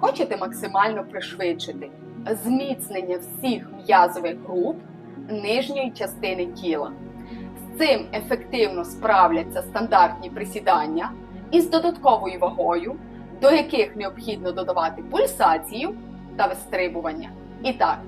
Хочете максимально пришвидшити зміцнення всіх м'язових груп нижньої частини тіла. З цим ефективно справляться стандартні присідання із додатковою вагою, до яких необхідно додавати пульсацію та вистрибування. І так,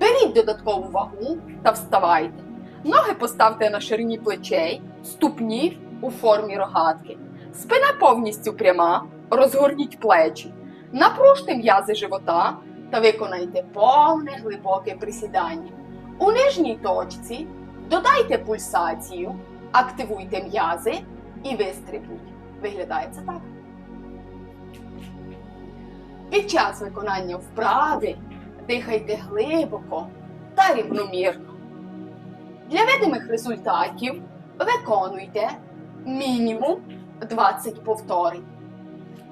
беріть додаткову вагу та вставайте. Ноги поставте на ширині плечей, ступні у формі рогатки. Спина повністю пряма, розгорніть плечі, напружте м'язи живота та виконайте повне глибоке присідання. У нижній точці додайте пульсацію, активуйте м'язи і вистрибніть. Виглядає це так. Під час виконання вправи дихайте глибоко та рівномірно. Для видимих результатів виконуйте мінімум 20 повторень.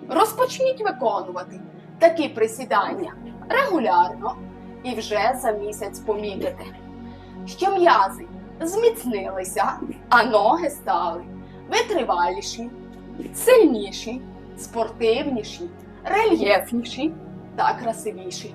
Розпочніть виконувати такі присідання регулярно і вже за місяць помітите, що м'язи зміцнилися, а ноги стали витриваліші, сильніші, спортивніші, рельєфніші та красивіші.